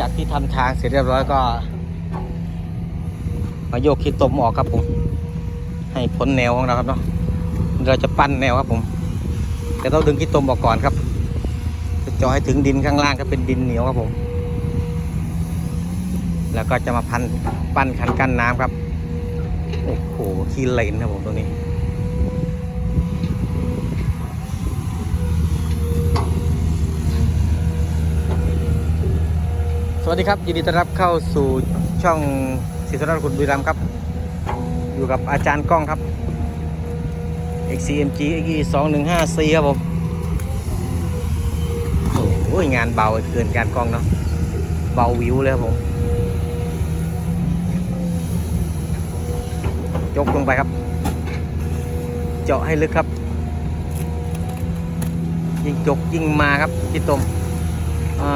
จากที่ทำทางเสร็จเรียบร้อยก็ มาโยกขี้ตมออกครับผม ให้พ้นแนวของเราครับเนาะเราจะปั้นแนวครับผมแต่ต้องดึงขี้ตมออกก่อนครับจะจาะให้ถึงดินข้างล่างก็เป็นดินเหนียวครับผม แล้วก็จะมาพันปั้นคันกั้นน้ำครับโอ้โหขี้เลนครับผมตรงนี้ วัสดีครับยินดีต้อนรับเข้าสู่ช่องศิษย์รัตน์คุณบุรีรัมครับ อยู่กับอาจารย์กล้องครับ XCMG XE 2 1 5 4ครับผมโอ้ยงานเบาเกินการกล้องเนาะเบาวิวเลยครับผมยกลงไปครับ เจาะให้ลึกครับ ยิ่งจกยิ่งมาครับพี่ตมอ่า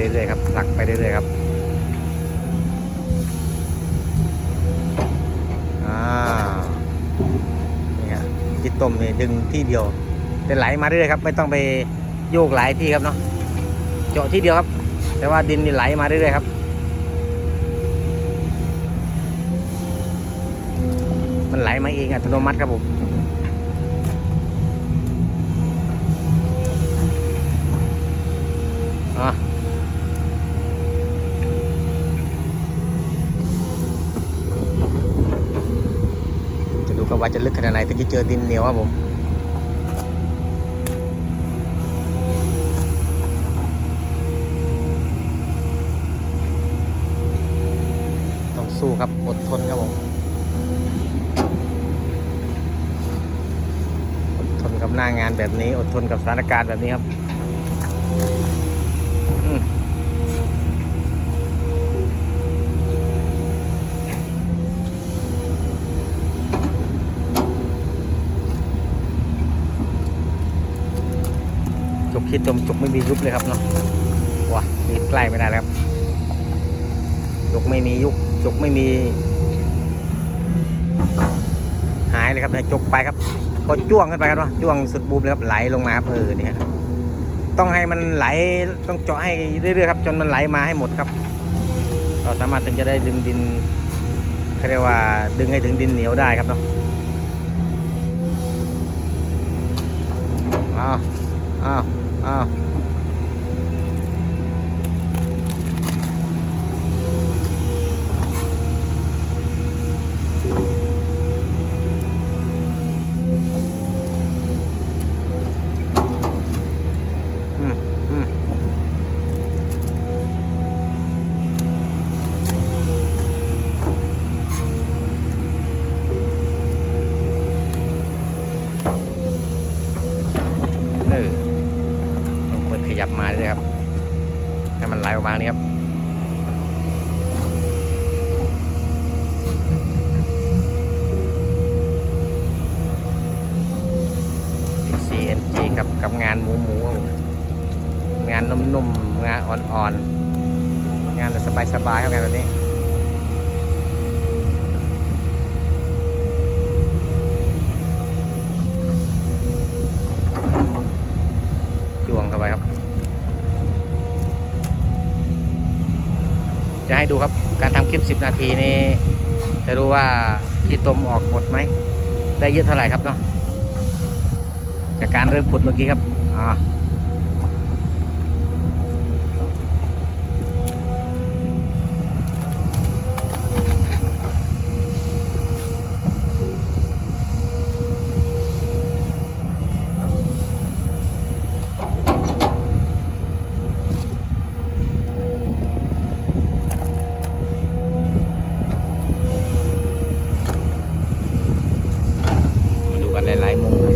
เรื่อยๆครับผลักไปเรื่อยๆครับอ่านี่ฮะจิตต้มนี่ดึงที่เดียว แต่ไหลมาเรื่อยครับไม่ต้องไปโยกหลายที่ครับเนาะเจาะที่เดียวครับ แต่ว่าดินนี่ไหลมาเรื่อยๆครับมันไหลมาเองอัตโนมัติครับผมอะจะดูกัน ว่าจะลึกขนาดไหนถึงจะเจอดินเหนียวครับผมต้องสู้ครับอดทนครับผมอดทนกับหน้างานแบบนี้ อดทนกับสถานการณ์แบบนี้ครับ คิดจมจกไม่มียุบเลยครับเนาะว้านี่ใกล้ไม่ได้แล้วครับจกไม่มียุบจกไม่มี หายเลยครับจกไปครับก็จ้วงขึ้นไปครับเนาะจ้วงสุดบูมเลยครับไหลลงมาครับเออเนี่ยต้องให้มันไหลต้องเจาะให้เรื่อยๆครับ จนมันไหลมาให้หมดครับ เราสามารถถึงจะได้ดึงดินเขาเรียกว่าดึงให้ถึงดินเหนียวได้ครับเนาะอ้าว อ้าวอ้าว อ่อนๆ งานสบายๆครับงานแบบนี้ จวงเข้าไปครับ จะให้ดูครับ การทำคลิป 10 นาทีนี้ จะรู้ว่าที่ต้มออกหมดไหม ได้เยอะเท่าไหร่ครับเนาะ จากการเริ่มขุดเมื่อกี้ครับ อ่าดูกันหลายๆมุมครับ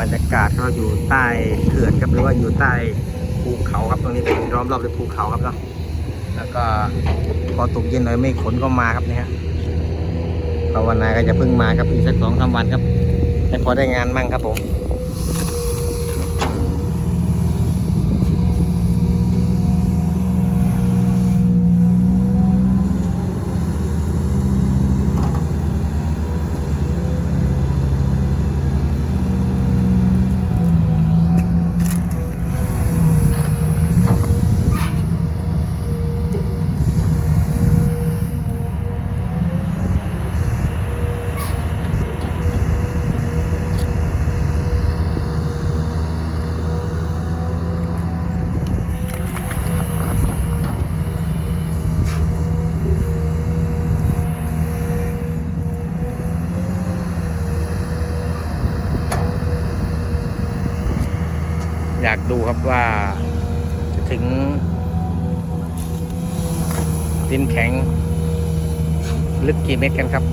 บรรยากาศก็อยู่ใต้ เขื่อนครับหรือว่าอยู่ใต้ภูเขาครับตรงนี้เป็นล้อมรอบด้วยภูเขาครับเนาะแล้วก็พอตกเย็นหน่อยไม่ขนก็มาครับเนี่ยฮะภาวนาก็จะเพิ่งมาครับอีกสักสองสามวันครับให้พอได้งานมั่งครับผม อยากดูครับว่าจะถึงดินแข็ง ลึกกี่เมตรกันครับ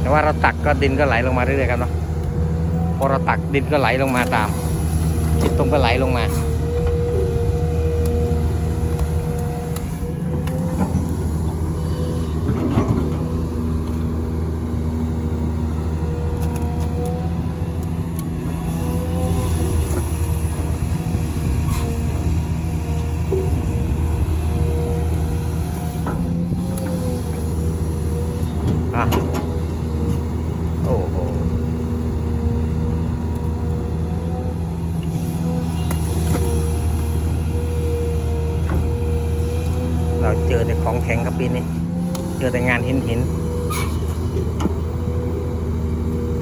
แต่ว่าเราตักก็ดินก็ไหลลงมาเรื่อยๆครับเนาะพอเราตักดินก็ไหลลงมาตามทิศตรงก็ไหลลงมา เจอแต่ของแข็งครับปีนี้ เจอแต่งานหินหิน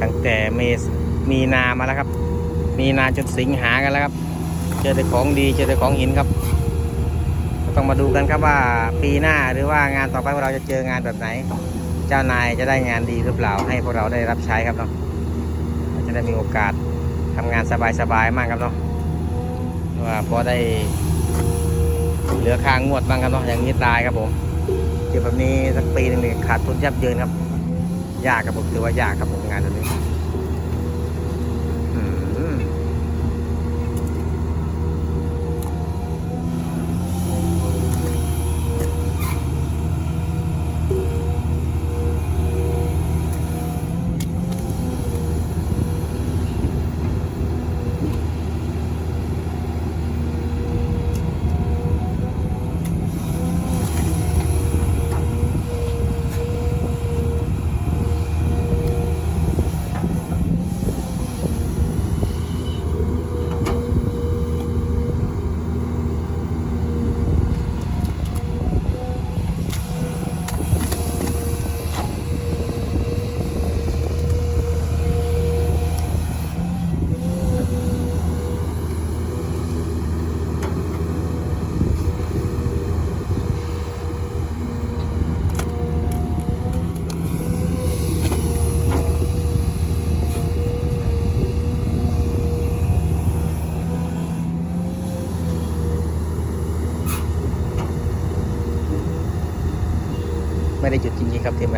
ตั้งแต่เมษมีนามาแล้วครับ มีนาจนสิงหากันแล้วครับ เจอแต่ของดีเจอแต่ของหินครับต้องมาดูกันครับว่าปีหน้าหรือว่างานต่อไปเราจะเจองานแบบไหน เจ้านายจะได้งานดีหรือเปล่าให้พวกเราได้รับใช้ครับเนาะจะได้มีโอกาสทำงานสบายๆมากครับเนาะว่าพอได้ เหลือค้างงวดบ้างครับเนาะอย่างนี้ตายครับผมเก็บแบบนี้สักปีหนึงเนี่ยขาดทุนยับเยินครับ ยากครับผมถือว่ายากครับผมงานตัวนี้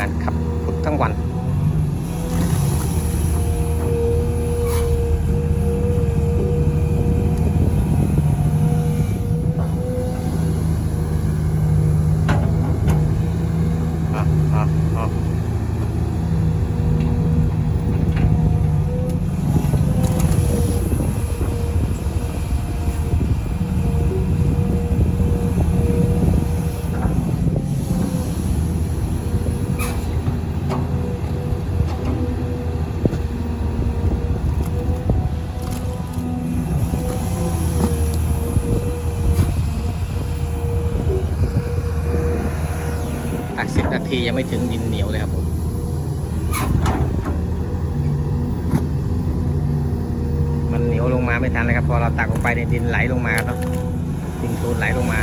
งๆครับทีมงานขับฝึกทั้งวัน อะอะอะอั กสิบนาทียังไม่ถึงดินเหนียวเลยครับผมมันเหนียวลงมาไม่ทันเลยครับ พอเราตักลงไปในดินไหลลงมาครับเนาะดินโคลนไหลลงมา